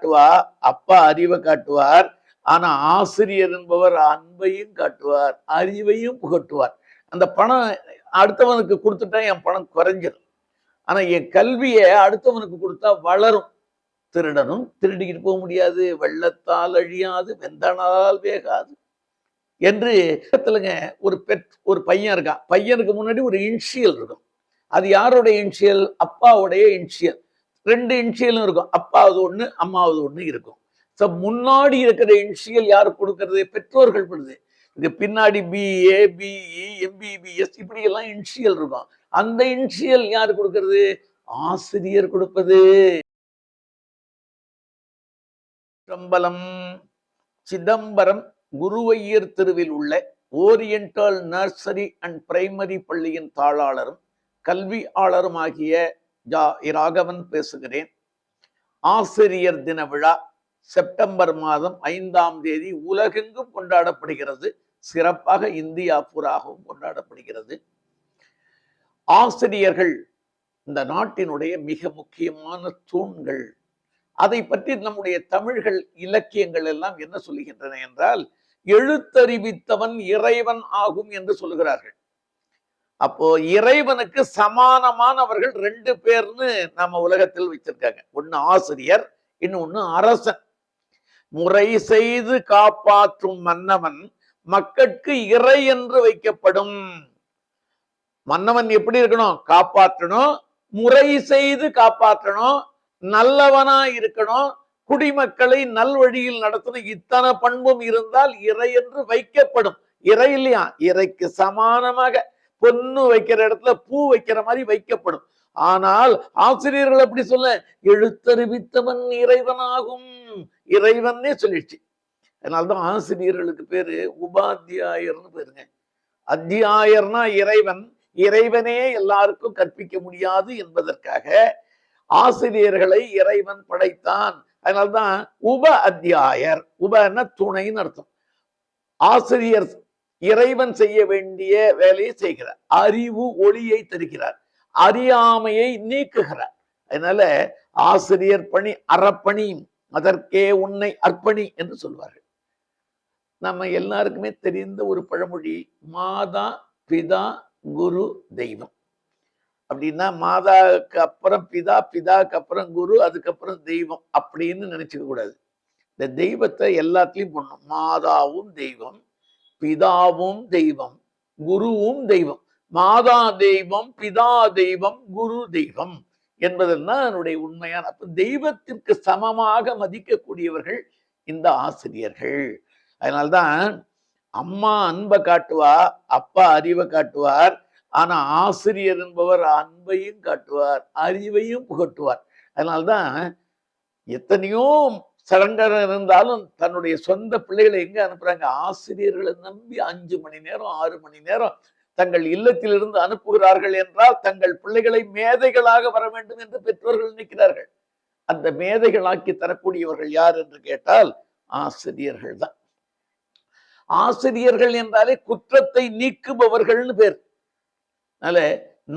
காட்டுவா அப்பா அறிவை காட்டுவார் ஆனா ஆசிரியர் என்பவர் அன்பையும் காட்டுவார் அறிவையும் புகட்டுவார். அந்த பணம் அடுத்தவனுக்கு கொடுத்துட்டா என் பணம் குறைஞ்சிடும் ஆனா என் கல்வியை அடுத்தவனுக்கு கொடுத்தா வளரும். திருடனும் திருடிக்கிட்டு போக முடியாது வெள்ளத்தால் அழியாது வெந்தனால் வேகாது என்று இடத்துலங்க ஒரு பெட் ஒரு பையன் இருக்கான். பையனுக்கு முன்னாடி ஒரு இன்ஷியல் இருக்கும். அது யாருடைய இன்ஷியல்? அப்பாவுடைய இன்ஷியல். ரெண்டு இன்ஷியலும் இருக்கும். அப்பாவது ஒன்று அம்மாவது ஒன்று இருக்கும். ஸோ முன்னாடி இருக்கிற இன்ஷியல் யாரு கொடுக்கறது பெற்றோர்கள் கொடுது இது பின்னாடி பிஏ பிஇ எம்பிபிஎஸ் e, இப்படி எல்லாம் இன்ஷியல் இருக்கும். அந்த இன்ஷியல் யார் கொடுக்கறது? ஆசிரியர் கொடுப்பது. சம்பளம் சிதம்பரம் குருவையர் தெருவில் உள்ள ஓரியண்டல் நர்சரி அண்ட் பிரைமரி பள்ளியின் தாளாளரும் கல்வியாளரும் ஆகிய ஜா ராகவன் பேசுகிறேன். ஆசிரியர் தின விழா செப்டம்பர் மாதம் ஐந்தாம் தேதி உலகெங்கும் கொண்டாடப்படுகிறது. சிறப்பாக இந்தியா பூராகவும் கொண்டாடப்படுகிறது. ஆசிரியர்கள் இந்த நாட்டினுடைய மிக முக்கியமான தூண்கள். அதை பற்றி நம்முடைய தமிழ்கள் இலக்கியங்கள் எல்லாம் என்ன சொல்லுகின்றன என்றால் எழுத்தறிவித்தவன் இறைவன் ஆகும் என்று சொல்லுகிறார்கள். அப்போ இறைவனுக்கு சமானமானவர்கள் ரெண்டு பேர்னு நம்ம உலகத்தில் வச்சிருக்காங்க. ஒண்ணு ஆசிரியர் இன்னொன்னு அரசன். முறை செய்து காப்பாற்றும் மன்னவன் மக்கட்கு இறை என்று வைக்கப்படும். மன்னவன் எப்படி இருக்கணும்? காப்பாற்றணும். முறை செய்து காப்பாற்றணும். நல்லவனா இருக்கணும். குடிமக்களை நல்வழியில் நடத்தணும். இத்தனை பண்பும் இருந்தால் இறை என்று வைக்கப்படும். இறை இல்லையா? இறைக்கு சமானமாக. பொண்ணு வைக்கிற இடத்துல பூ வைக்கிற மாதிரி வைக்கப்படும். ஆனால் ஆசிரியர்கள் அப்படி சொல்ல எழுத்தறிவித்தவன் இறைவனாகும். இறைவன்னே சொல்லிடுச்சு. அதனால்தான் ஆசிரியர்களுக்கு பேரு உபாத்தியாயர்னு பேருங்க. அத்தியாயர்னா இறைவன். இறைவனே எல்லாருக்கும் கற்பிக்க முடியாது என்பதற்காக ஆசிரியர்களை இறைவன் படைத்தான். அதனால்தான் உப அத்தியாயர். உபன்னா துணைன்னு அர்த்தம். ஆசிரியர் இறைவன் செய்ய வேண்டிய வேலையை செய்கிறார். அறிவு ஒளியை தருகிறார். அறியாமையை நீக்குகிறார். அதனால ஆசிரியர் பணி அறப்பணி அதற்கே உன்னை அர்ப்பணி என்று சொல்வார்கள். நம்ம எல்லாருக்குமே தெரிந்த ஒரு பழமொழி மாதா பிதா குரு தெய்வம். அப்படின்னா மாதாவுக்கு அப்புறம் பிதா பிதாக்கு அப்புறம் குரு அதுக்கப்புறம் தெய்வம் அப்படின்னு நினைச்சுக்க கூடாது. இந்த தெய்வத்தை எல்லாத்துலேயும் பண்ணும் மாதாவும் தெய்வம் பிதாவும் தெய்வம் குருவும் தெய்வம். மாதா தெய்வம் பிதா தெய்வம் குரு தெய்வம் என்பதெல்லாம் என்னுடைய உண்மையான அப்ப. தெய்வத்திற்கு சமமாக மதிக்கக்கூடியவர்கள் இந்த ஆசிரியர்கள். அதனால்தான் அம்மா அன்பை காட்டுவா அப்பா அறிவை காட்டுவார் ஆனா ஆசிரியர் என்பவர் அன்பையும் காட்டுவார் அறிவையும் புகட்டுவார். அதனால்தான் எத்தனையோ சடங்கர் இருந்தாலும் தன்னுடைய சொந்த பிள்ளைகளை எங்க அனுப்புறாங்க? ஆசிரியர்களை நம்பி அஞ்சு மணி நேரம் ஆறு மணி நேரம் தங்கள் இல்லத்திலிருந்து அனுப்புகிறார்கள் என்றால் தங்கள் பிள்ளைகளை மேதைகளாக வர வேண்டும் என்று பெற்றோர்கள் நினைக்கிறார்கள். அந்த மேதைகளாக்கி தரக்கூடியவர்கள் யார் என்று கேட்டால் ஆசிரியர்கள் தான். ஆசிரியர்கள் என்றாலே குற்றத்தை நீக்குபவர்கள்னு பேர். அதனால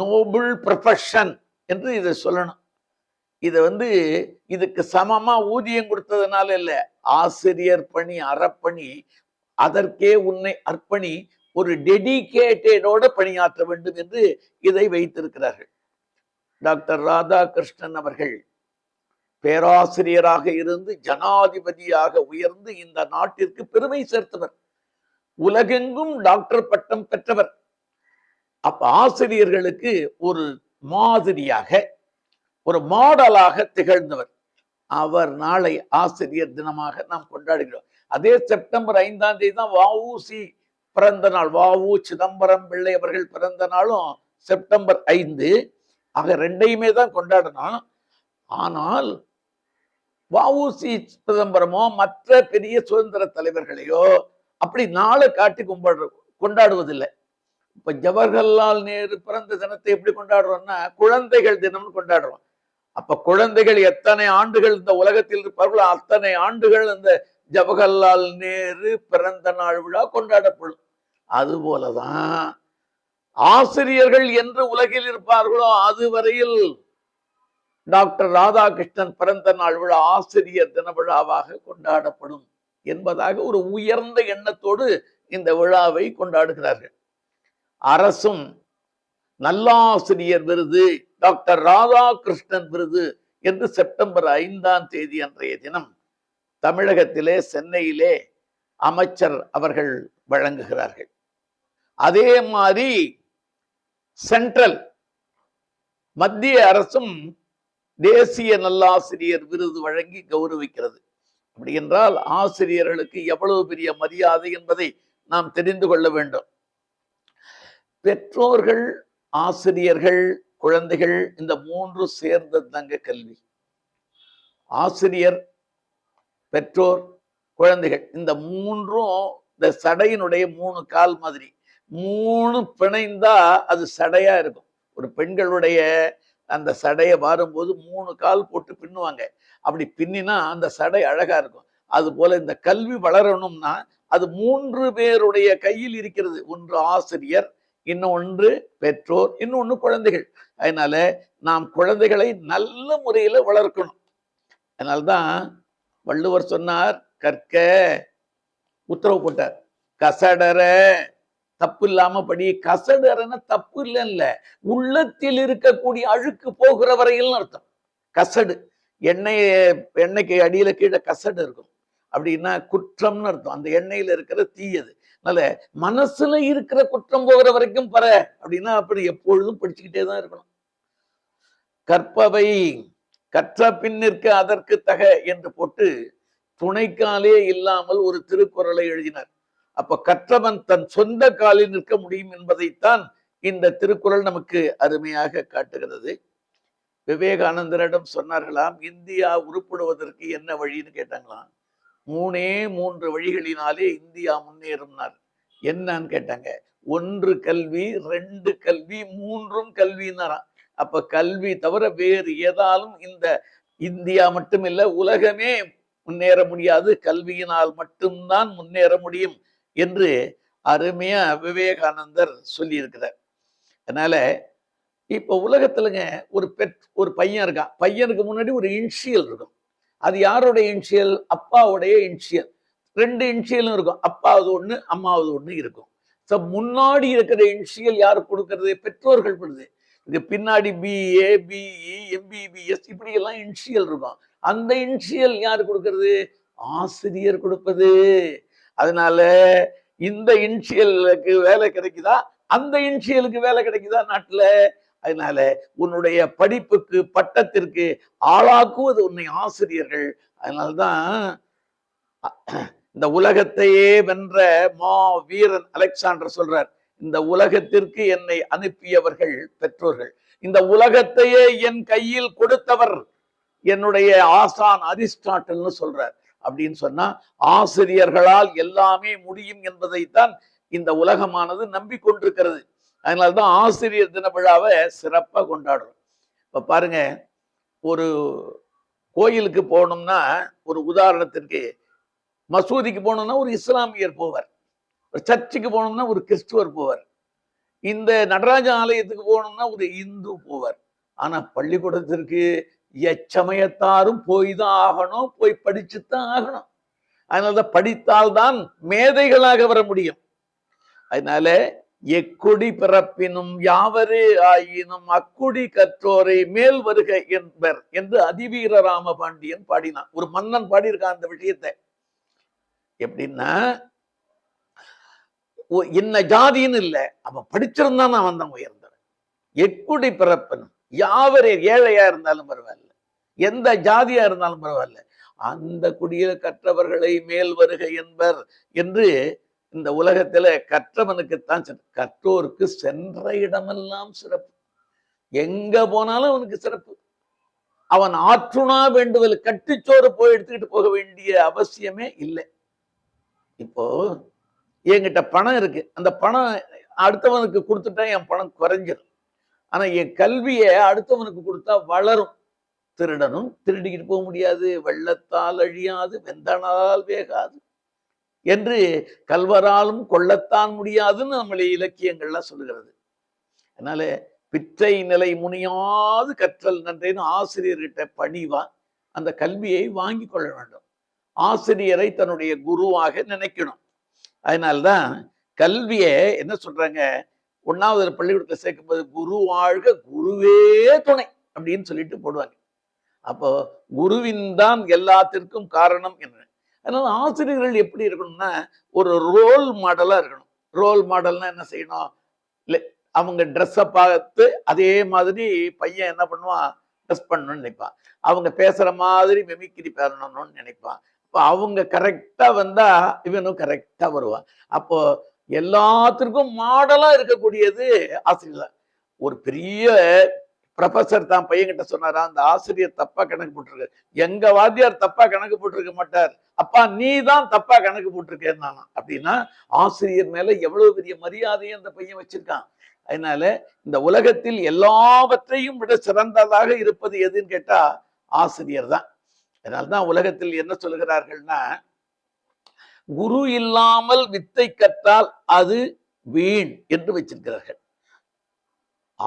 நோபுள் ப்ரொஃபஷன் என்று இதை சொல்லணும். இதை வந்து இதுக்கு சமமா ஊதியம் கொடுத்ததுனால இல்ல. ஆசிரியர் பணி அறப்பணி அதற்கே உன்னை அர்ப்பணி ஒரு டெடிகேட்டடோட பணியாற்ற வேண்டும் என்று இதை வைத்திருக்கிறார்கள். டாக்டர் ராதாகிருஷ்ணன் அவர்கள் பேராசிரியராக இருந்து ஜனாதிபதியாக உயர்ந்து இந்த நாட்டிற்கு பெருமை சேர்த்தவர். உலகெங்கும் டாக்டர் பட்டம் பெற்றவர். அப்ப ஆசிரியர்களுக்கு ஒரு மாதிரியாக ஒரு மாடலாக திகழ்ந்தவர். அவர் நாளை ஆசிரியர் தினமாக நாம் கொண்டாடுகிறோம். அதே செப்டம்பர் ஐந்தாம் தேதி தான் வஉசி பிறந்த நாள். வஉ சிதம்பரம் பிள்ளை அவர்கள் பிறந்த நாளும் செப்டம்பர் ஐந்து. ஆக ரெண்டையுமே தான் கொண்டாடணும் ஆனால் வஉசி சிதம்பரமோ மற்ற பெரிய சுதந்திர தலைவர்களையோ அப்படி நாளை காட்டி கும்பாடு கொண்டாடுவதில்லை. இப்ப ஜவஹர்லால் நேரு பிறந்த தினத்தை எப்படி கொண்டாடுறோம்னா குழந்தைகள் தினம்னு கொண்டாடுறோம். அப்ப குழந்தைகள் எத்தனை ஆண்டுகள் இந்த உலகத்தில் இருப்பார்களோ அத்தனை ஆண்டுகள் இந்த ஜவஹர்லால் நேரு பிறந்த நாள் விழா கொண்டாடப்படும். அது போலதான் ஆசிரியர்கள் என்று உலகில் இருப்பார்களோ அதுவரையில் டாக்டர் ராதாகிருஷ்ணன் பிறந்த நாள் விழா ஆசிரியர் தின விழாவாக கொண்டாடப்படும் என்பதாக ஒரு உயர்ந்த எண்ணத்தோடு இந்த விழாவை கொண்டாடுகிறார்கள். அரசும் நல்லாசிரியர் விருது டாக்டர் ராதாகிருஷ்ணன் விருது என்று செப்டம்பர் ஐந்தாம் தேதி அன்றைய தினம் தமிழகத்திலே சென்னையிலே அமைச்சர் அவர்கள் வழங்குகிறார்கள். அதே மாதிரி சென்ட்ரல் மத்திய அரசும் தேசிய நல்லாசிரியர் விருது வழங்கி கௌரவிக்கிறது. அப்படி என்றால் ஆசிரியர்களுக்கு எவ்வளவு பெரிய மரியாதை என்பதை நாம் தெரிந்து கொள்ள வேண்டும். பெற்றோர்கள் ஆசிரியர்கள் குழந்தைகள் இந்த மூன்று சேர்ந்தது தாங்க கல்வி. ஆசிரியர் பெற்றோர் குழந்தைகள் இந்த மூன்றும் இந்த சடையினுடைய மூணு கால் மாதிரி. மூணு பிணைந்தா அது சடையா இருக்கும். ஒரு பெண்களுடைய அந்த சடையை வாரும்போது மூணு கால் போட்டு பின்னுவாங்க. அப்படி பின்னினா அந்த சடை அழகா இருக்கும். அது போல இந்த கல்வி வளரணும்னா அது மூன்று பேருடைய கையில் இருக்கிறது. ஒன்று ஆசிரியர் இன்னொன்று பெற்றோர் இன்னொன்று குழந்தைகள். அதனால நாம் குழந்தைகளை நல்ல முறையில வளர்க்கணும். அதனால்தான் வள்ளுவர் சொன்னார் கற்க உத்தரவு போட்டார். கசடர தப்பு இல்லாம படி. கசடரன தப்பு இல்லைல்ல உள்ளத்தில் இருக்கக்கூடிய அழுக்கு போகிற வரையில் அர்த்தம். கசடு. எண்ணெய் எண்ணெய்க்கு அடியில கீழே கசடு இருக்கும். அப்படின்னா குற்றம்னு அர்த்தம். அந்த எண்ணெயில இருக்கிற தீயது. அதனால மனசுல இருக்கிற குற்றம் போகிற வரைக்கும் பர அப்படின்னா அப்படி எப்பொழுதும் படிச்சுக்கிட்டே தான் இருக்கணும். கற்பவை கற்ற பின்னிற்கு அதற்கு தக என்று போட்டு துணைக்காலே இல்லாமல் ஒரு திருக்குறளை எழுதினார். அப்ப கற்றவன் தன் சொந்த காலில் நிற்க முடியும் என்பதைத்தான் இந்த திருக்குறள் நமக்கு அருமையாக காட்டுகிறது. விவேகானந்தரிடம் சொன்னார்களாம் இந்தியா உருப்படுவதற்கு என்ன வழின்னு கேட்டாங்களாம். மூணே மூன்று வழிகளினாலே இந்தியா முன்னேறும்னார். என்னன்னு கேட்டாங்க. ஒன்று கல்வி ரெண்டு கல்வி மூன்றும் கல்வின்னாராம். அப்ப கல்வி தவிர வேறு ஏதாலும் இந்த இந்தியா மட்டும் இல்ல உலகமே முன்னேற முடியாது. கல்வியினால் மட்டும்தான் முன்னேற முடியும் என்று அருமையா விவேகானந்தர் சொல்லியிருக்கிறார். அதனால இப்ப உலகத்துலங்க ஒரு பெற் ஒரு பையன் இருக்கான். பையனுக்கு முன்னாடி ஒரு இன்ஷியல் இருக்கும். அது யாருடைய இன்ஷியல் அப்பாவுடைய இன்ஷியல் ரெண்டு இன்ஷியலும் இருக்கும். அப்பாவது ஒன்று அம்மாவது ஒன்று இருக்கும். ஸோ முன்னாடி இருக்கிற இன்ஷியல் யார் கொடுக்கறது? பெற்றோர்கள் கொடுது இது பின்னாடி பிஏ பிஇ எம்பிபிஎஸ் e, இப்படி எல்லாம் இன்ஷியல் இருக்கும். அந்த இன்ஷியல் யார் கொடுக்கறது? ஆசிரியர் கொடுப்பது. அதனால இந்த இன்ஷியலுக்கு வேலை கிடைக்குதா? அந்த இன்ஷியலுக்கு வேலை கிடைக்குதா நாட்டில்? அதனால உன்னுடைய படிப்புக்கு பட்டத்திற்கு ஆளாக்குவது உன்னை ஆசிரியர்கள். அதனால்தான் இந்த உலகத்தையே வென்ற மா வீரன் அலெக்சாண்டர் சொல்றார் இந்த உலகத்திற்கு என்னை அனுப்பியவர்கள் பெற்றோர்கள். இந்த உலகத்தையே என் கையில் கொடுத்தவர் என்னுடைய ஆசான் அரிஸ்டாட்டல்னு சொல்றார். அப்படின்னு சொன்னா ஆசிரியர்களால் எல்லாமே முடியும் என்பதைத்தான் இந்த உலகமானது நம்பிக்கொண்டிருக்கிறது. அதனால தான் ஆசிரியர் தின விழாவை சிறப்பா கொண்டாடுறோம். இப்போ பாருங்க ஒரு கோயிலுக்கு போகணும்னா ஒரு உதாரணத்திற்கு மசூதிக்கு போகணும்னா ஒரு இஸ்லாமியர் போவார். ஒரு சர்ச்சுக்கு போகணும்னா ஒரு கிறிஸ்துவர் போவார். இந்த நடராஜ ஆலயத்துக்கு போகணும்னா ஒரு இந்து போவார். ஆனா பள்ளிக்கூடத்திற்கு எச்சமயத்தாரும் போய் தான் ஆகணும் போய் படிச்சுத்தான் ஆகணும். அதனாலதான் படித்தால்தான் மேதைகளாக வர முடியும். அதனால எக்குடி பிறப்பினும் யாவரே ஆயினும் அக்குடி கற்றோரை மேல் வருக என்பர் என்று அதிவீர ராம பாண்டியன் பாடினான். ஒரு மன்னன் பாடியிருக்கான் அந்த விஷயத்தை. எப்படின்னா என்ன இன்ன ஜாதின்னு இல்லை அவன் படிச்சிருந்தான் அவன் தான் உயர்ந்தவன். எக்குடி பிறப்பினும் யாவரே ஏழையா இருந்தாலும் பரவாயில்ல எந்த ஜாதியா இருந்தாலும் பரவாயில்ல அந்த குடியில கற்றவர்களை மேல் வருக என்பர் என்று இந்த உலகத்துல கற்றவனுக்குத்தான் கற்றோருக்கு சென்ற இடமெல்லாம் சிறப்பு. எங்க போனாலும் அவனுக்கு சிறப்பு. அவன் ஆற்றுணா வேண்டுதல் கட்டுச்சோறு போய் எடுத்துக்கிட்டு போக வேண்டிய அவசியமே இல்லை. இப்போ என்கிட்ட பணம் இருக்கு. அந்த பணம் அடுத்தவனுக்கு கொடுத்துட்டா என் பணம் குறைஞ்சிடும் ஆனா என் கல்வியை அடுத்தவனுக்கு கொடுத்தா வளரும். திருடனும் திருடிக்கிட்டு போக முடியாது. வெள்ளத்தால் அழியாது. வெந்தனால் வேகாது. என்று கல்வராலும் கொள்ளத்தான் முடியாதுன்னு நம்மளை இலக்கியங்கள்லாம் சொல்லுகிறது. அதனால பிச்சை நிலை முனியாது கற்றல் நன்றேன்னு ஆசிரியர்கிட்ட பணிவா அந்த கல்வியை வாங்கி கொள்ள வேண்டும். ஆசிரியரை தன்னுடைய குருவாக நினைக்கணும். அதனால்தான் கல்வியை என்ன சொல்றாங்க? ஒன்னாவது பள்ளிக்கூடத்தை சேர்க்கும்போது குரு வாழ்க குருவே துணை அப்படின்னு சொல்லிட்டு போடுவாங்க. அப்போ குருவின் தான் எல்லாத்திற்கும் காரணம் என்று அதனால ஆசிரியர்கள் எப்படி இருக்கணும்னா ஒரு ரோல் மாடலா இருக்கணும். ரோல் மாடல்னா என்ன செய்யணும்? இல்லை அவங்க ட்ரெஸ்ஸை பார்த்து அதே மாதிரி பையன் என்ன பண்ணுவான்? ட்ரெஸ் பண்ணணும்னு நினைப்பான். அவங்க பேசுற மாதிரி மெமிக்கிரி பண்ணணும்னு நினைப்பான். இப்போ அவங்க கரெக்டாக வந்தா இவனும் கரெக்டாக வருவான். அப்போ எல்லாத்திற்கும் மாடலாக இருக்கக்கூடியது ஆசிரியர் ஒரு பெரிய ப்ரொஃபஸர் தான் பையன்கிட்ட சொன்னாரா அந்த ஆசிரியர் தப்பா கணக்கு போட்டிருக்காரு எங்க வாத்தியார் தப்பா கணக்கு போட்டிருக்க மாட்டார். அப்பா நீ தான் தப்பா கணக்கு போட்டிருக்கேன் நானா அப்படின்னா ஆசிரியர் மேல எவ்வளவு பெரிய மரியாதையை அந்த பையன் வச்சிருக்கான். அதனால இந்த உலகத்தில் எல்லாவற்றையும் விட சிறந்ததாக இருப்பது எதுன்னு கேட்டா ஆசிரியர் தான். அதனால்தான் உலகத்தில் என்ன சொல்லுகிறார்கள்னா குரு இல்லாமல் வித்தை கற்றால் அது வீண் என்று வச்சிருக்கிறார்கள்.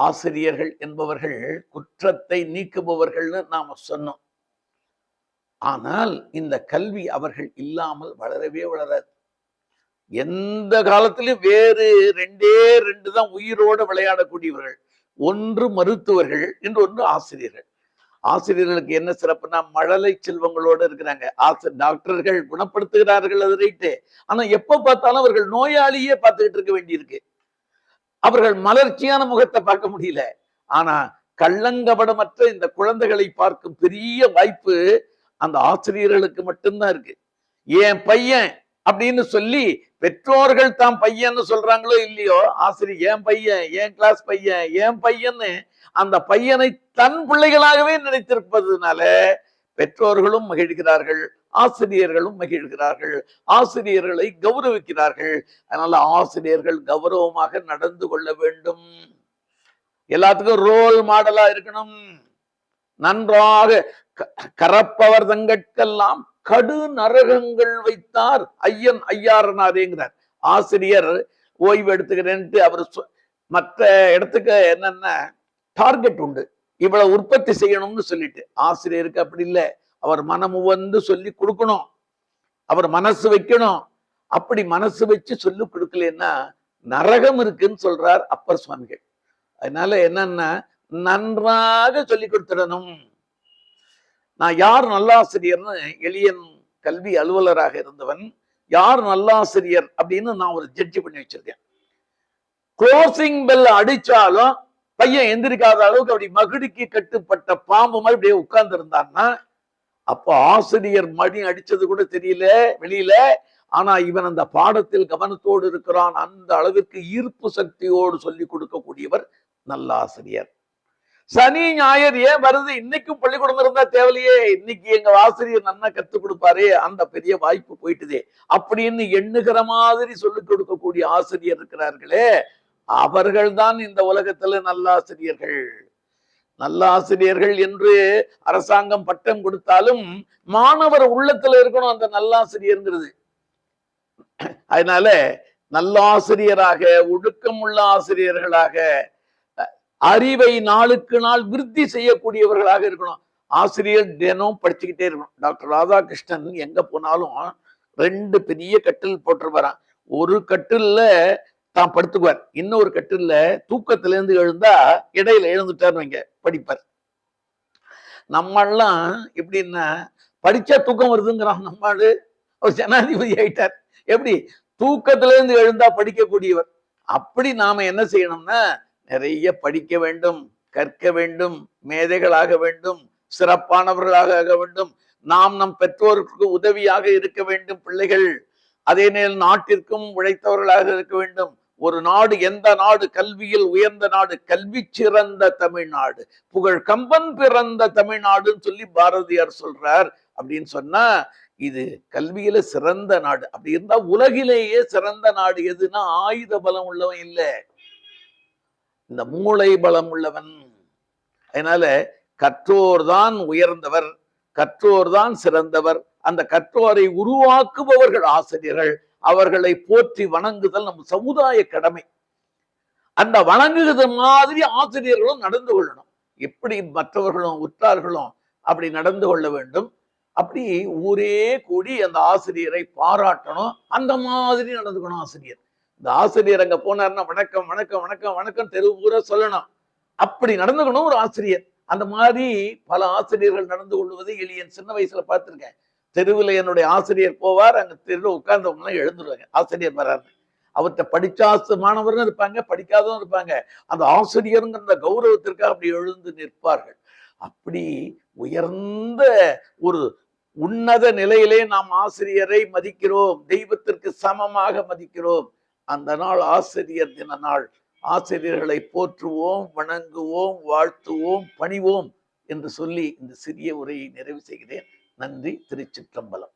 ஆசிரியர்கள் என்பவர்கள் குற்றத்தை நீக்குபவர்கள்னு நாம சொன்னோம். ஆனால் இந்த கல்வி அவர்கள் இல்லாமல் வளரவே வளராது. எந்த காலத்திலும் வேறு ரெண்டே ரெண்டு தான் உயிரோடு விளையாடக்கூடியவர்கள். ஒன்று மருத்துவர்கள் என்று ஒன்று ஆசிரியர்கள். ஆசிரியர்களுக்கு என்ன சிறப்புனா மழலை செல்வங்களோடு இருக்கிறாங்க. ஆசி டாக்டர்கள் குணப்படுத்துகிறார்கள் அது ரைட்டு ஆனா எப்ப பார்த்தாலும் அவர்கள் நோயாளியே பார்த்துக்கிட்டு இருக்க வேண்டியிருக்கு. அவர்கள் மலர்ச்சியான முகத்தை பார்க்க முடியல. ஆனா கள்ளங்கபடமற்ற இந்த குழந்தைகளை பார்க்கும் பெரிய வாய்ப்பு அந்த ஆசிரியர்களுக்கு மட்டும்தான் இருக்கு. என் பையன் அப்படின்னு சொல்லி பெற்றோர்கள் தான் பையன்னு சொல்றாங்களோ இல்லையோ ஆசிரியர் என் பையன்? என் கிளாஸ் பையன்? என் பையன்னு? அந்த பையனை தன் பிள்ளைகளாகவே நினைத்திருப்பதுனால பெற்றோர்களும் மகிழ்கிறார்கள். ஆசிரியர்களும் மகிழ்கிறார்கள். ஆசிரியர்களை கௌரவிக்கிறார்கள். அதனால ஆசிரியர்கள் கௌரவமாக நடந்து கொள்ள வேண்டும். எல்லாத்துக்கும் ரோல் மாடலா இருக்கணும். நன்றாக க- கரப்பவர் தங்கட்கெல்லாம் கடு நரகங்கள் வைத்தார் ஐயன் ஐயாரனாரேங்கிறார் ஆசிரியர் ஓய்வு எடுத்துக்கிறேன்ட்டு அவர் சொ- மற்ற இடத்துக்கு என்னென்ன டார்கெட் உண்டு. இவ்வளவு உற்பத்தி செய்யணும்னு சொல்லிட்டு. ஆசிரியருக்கு அப்படி இல்லை. அவர் மனமு வந்து சொல்லி கொடுக்கணும். அவர் மனசு வைக்கணும். அப்படி மனசு வச்சு சொல்லி கொடுக்கலன்னா நரகம் இருக்குன்னு சொல்றார் அப்பர் சுவாமிகள். அதனால என்னன்னா நன்றாக சொல்லி கொடுத்துடணும். நான் யார் நல்லாசிரியர்னு எளியன் கல்வி அலுவலராக இருந்தவன் யார் நல்லாசிரியர் அப்படின்னு நான் ஒரு ஜட்ஜி பண்ணி வச்சிருக்கேன். க்ளோசிங் பெல் அடிச்சாலும் பையன் எந்திரிக்காத அளவுக்கு அப்படி மகிழ்ச்சி கட்டுப்பட்ட பாம்பு மாதிரி அப்படியே உட்கார்ந்து இருந்தான்னா அப்போ ஆசிரியர் மணி அடிச்சது கூட தெரியல வெளியில. ஆனா இவன் அந்த பாடத்தில் கவனத்தோடு இருக்கிறான். அந்த அளவிற்கு ஈர்ப்பு சக்தியோடு சொல்லி கொடுக்கக்கூடியவர் நல்ல ஆசிரியர். சனி ஞாயிறு ஏன் வருது? இன்னைக்கும் பள்ளிக்கூடம் இருந்தா தேவையே இன்னைக்கு எங்க ஆசிரியர் நல்லா கத்துக் கொடுப்பாரே அந்த பெரிய வாய்ப்பு போயிட்டுதே. அப்படின்னு எண்ணுகிற மாதிரி சொல்லிக் கொடுக்கக்கூடிய ஆசிரியர் இருக்கிறார்களே அவர்கள்தான் இந்த உலகத்துல நல்ல ஆசிரியர்கள். நல்ல ஆசிரியர்கள் என்று அரசாங்கம் பட்டம் கொடுத்தாலும் மாணவர் உள்ளத்துல இருக்கணும் அந்த நல்லாசிரியர்ங்கிறது. அதனால நல்லாசிரியராக ஒழுக்கம் உள்ள ஆசிரியர்களாக அறிவை நாளுக்கு நாள் விருத்தி செய்யக்கூடியவர்களாக இருக்கணும். ஆசிரியர் தினம் படிச்சுக்கிட்டே இருக்கணும். டாக்டர் ராதாகிருஷ்ணன் எங்க போனாலும் ரெண்டு பெரிய கட்டில் போட்டு வரான் ஒரு கட்டில்ல தான் படுத்துக்குவார். இன்னொரு கட்டில தூக்கத்துல இருந்து எழுந்தா இடையில எழுந்துட்டார்னு வைங்க படிப்பார். நம்மெல்லாம் எப்படின்னா படிச்சா தூக்கம் வருதுங்கிறான் நம்மளு. அவர் ஜனாதிபதி ஆயிட்டார். எப்படி? தூக்கத்துல இருந்து எழுந்தா படிக்கக்கூடியவர். அப்படி நாம என்ன செய்யணும்னா நிறைய படிக்க வேண்டும் கற்க வேண்டும் மேதைகளாக வேண்டும் சிறப்பானவர்களாக ஆக வேண்டும். நாம் நம் பெற்றோருக்கு உதவியாக இருக்க வேண்டும் பிள்ளைகள். அதே நேரம் நாட்டிற்கும் உழைத்தவர்களாக இருக்க வேண்டும். ஒரு நாடு எந்த நாடு கல்வியில் உயர்ந்த நாடு? கல்வி சிறந்த தமிழ்நாடு. புகழ் கம்பன் பிறந்த தமிழ்நாடுன்னு சொல்லி பாரதியார் சொல்றார் அப்படின்னு சொன்னா இது கல்வியில சிறந்த நாடு. அப்படி இருந்தா உலகிலேயே சிறந்த நாடு எதுன்னா ஆயுத பலம் உள்ளவன் இல்ல. இந்த மூளை பலம் உள்ளவன். அதனால கற்றோர் தான் உயர்ந்தவர் கற்றோர் தான் சிறந்தவர். அந்த கற்றோரை உருவாக்குபவர்கள் ஆசிரியர்கள். அவர்களை போற்றி வணங்குதல் நம் சமுதாய கடமை. அந்த வணங்குகிறது மாதிரி ஆசிரியர்களும் நடந்து கொள்ளணும். எப்படி மற்றவர்களும் உற்றார்களும் அப்படி நடந்து கொள்ள வேண்டும். அப்படி ஊரே கூடி அந்த ஆசிரியரை பாராட்டணும். அந்த மாதிரி நடந்துக்கணும் ஆசிரியர். இந்த ஆசிரியர் அங்க போனார்னா வணக்கம் வணக்கம் வணக்கம் வணக்கம் தெரு பூரா சொல்லணும். அப்படி நடந்துக்கணும் ஒரு ஆசிரியர். அந்த மாதிரி பல ஆசிரியர்கள் நடந்து கொள்வதை எளியன் சின்ன வயசுல பார்த்திருக்கேன். தெருவில் என்னுடைய ஆசிரியர் போவார் அங்க தெருவில் உட்கார்ந்தவங்க எல்லாம் எழுந்துருவாங்க. ஆசிரியர் வராரு. அவர்கிட்ட படிச்சாசு மாணவரும் இருப்பாங்க படிக்காதவரும் இருப்பாங்க. அந்த ஆசிரியருங்கிற அந்த கௌரவத்திற்காக அப்படி எழுந்து நிற்பார்கள். அப்படி உயர்ந்த ஒரு உன்னத நிலையிலே நாம் ஆசிரியரை மதிக்கிறோம் தெய்வத்திற்கு சமமாக மதிக்கிறோம். அந்த நாள் ஆசிரியர் தின நாள். ஆசிரியர்களை போற்றுவோம் வணங்குவோம் வாழ்த்துவோம் பணிவோம் என்று சொல்லி இந்த சிறிய உரையை நிறைவு செய்கிறேன். நன்றி. திருச்சிற்றம்பலம்.